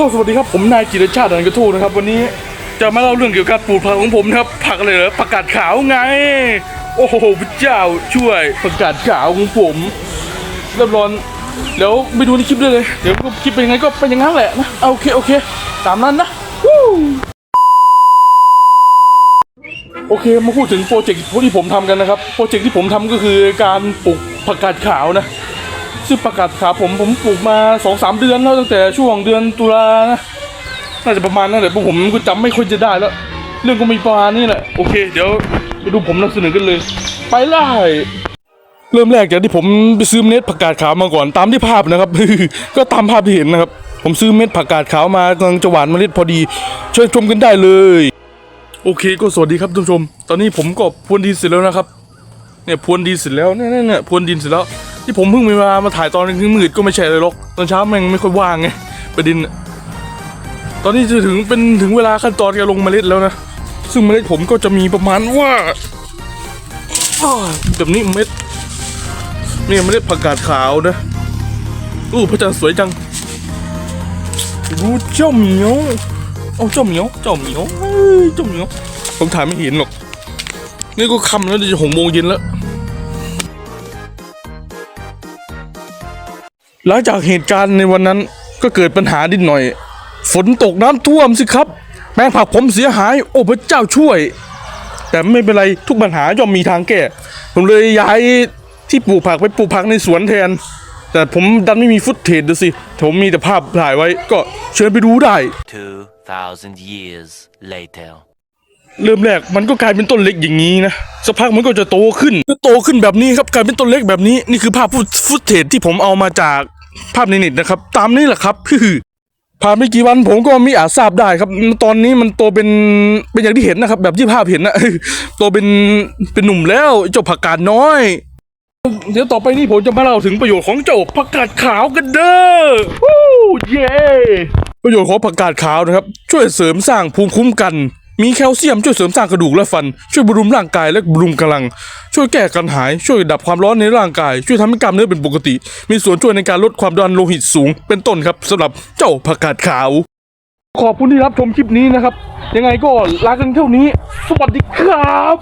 สวัสดีครับผมนายจิรชาติดันกระทูนะครับ วันนี้จะมาเล่าเรื่องเกี่ยวกับปลูกผักของผมนะครับผักอะไรเหรอผักกาดขาวไง โอ้โหพระเจ้าช่วยผักกาดขาวของผมเรียบร้อยเดี๋ยวไปดูในคลิปด้เลย เดี๋ยวคลิปเป็นยังไงก็เป็นอย่างนั้นแหละนะโอเคโอเค ตามนั้นนะโอเคมาพูดถึงโปรเจกต์ที่ผมทำกันนะครับ โปรเจกต์ที่ผมทำก็คือการปลูกผักกาดขาวนะ ซึ่งประกาศขาผมผมปลูกมาสองสามเดือนแล้วตั้งแต่ช่วงเดือนตุลานะน่าจะประมาณนั้นแหละพวกผมก็จำไม่ค่อยจะได้แล้ว เรื่องก็มีประมาณนี้แหละโอเค เดี๋ยวไปดูผมนำเสนอกันเลย ไปไล่เริ่มแรกจากที่ผมไปซื้อเม็ดผักกาดขาวมาก่อนตามที่ภาพนะครับ ก็ตามภาพที่เห็นนะครับ ผมซื้อเม็ดผักกาดขาวมากำลังจะหวานเมล็ดพอดีช่วยชมกันได้เลย โอเคก็สวัสดีครับทุกชม ตอนนี้ผมก็พรวนดินเสร็จแล้วนะครับ เนี่ยพรวนดินเสร็จแล้วเนี่ยเนี่ยเนี่ยพรวนดินเสร็จแล้ว ที่ผมเพิ่งมีเวลามาถ่ายตอนกลางคืนมืดก็ไม่ใช่เลยหรอกตอนเช้าแม่งไม่ค่อยว่างไงประเด็นตอนนี้จะถึงเป็นถึงเวลาขั้นตอนการลงเมล็ดแล้วนะซึ่งเมล็ดผมก็จะมีประมาณว่าแบบนี้เม็ดนี่เมล็ดผักกาดขาวนะอู้พระจันทร์สวยจังอู้เจ้าเหมียวเอาเจ้าเหมียวเจ้าเหมียวเอ้ยเจ้าเหมียวผมถ่ายไม่เห็นหรอกนี่ก็ค่ำแล้วจะหกโมงเย็นแล้ว หลังจากเหตุการณ์ในวันนั้นก็เกิดปัญหาดิดหน่อย ฝนตกน้ำท่วมสิครับ แปลงผักผมเสียหาย โอ้พระเจ้าช่วย แต่ไม่เป็นไรทุกปัญหาย่อมมีทางแก้ ผมเลยย้ายที่ปลูกผักไปปลูกผักในสวนแทน แต่ผมดันไม่มีฟุตเทจดูสิ ผมมีแต่ภาพถ่ายไว้ก็เชิญไปดูได้ 2,000 years later. เริ่มแรกมันก็กลายเป็นต้นเล็กอย่างนี้นะสักพักมันก็จะโตขึ้นโตขึ้นแบบนี้ครับกลายเป็นต้นเล็กแบบนี้นี่คือภาพฟุตเทจที่ผมเอามาจากภาพในเน็ตนะครับ ตามนี้แหละครับผ่านไม่กี่วันผมก็มีอาจทราบได้ครับ ตอนนี้มันโตเป็นเป็นอย่างที่เห็นนะครับ แบบที่ภาพเห็นนะโตเป็นเป็นหนุ่มแล้วเจ้าผักกาดน้อย เดี๋ยวต่อไปนี้ผมจะมาเล่าถึงประโยชน์ของเจ้าผักกาดขาวกันเด้อวู้เย้ประโยชน์ของผักกาดขาวนะครับ ช่วยเสริมสร้างภูมิคุ้มกัน มีแคลเซียมช่วยเสริมสร้างกระดูกและฟัน ช่วยบำรุงร่างกายและบำรุงกำลัง ช่วยแก้กันหาย ช่วยดับความร้อนในร่างกาย ช่วยทำให้กล้ามเนื้อเป็นปกติ มีส่วนช่วยในการลดความดันโลหิตสูง เป็นต้นครับสำหรับเจ้าผักกาดขาว ขอบคุณที่รับชมคลิปนี้นะครับ ยังไงก็ลากันเท่านี้ สวัสดีครับ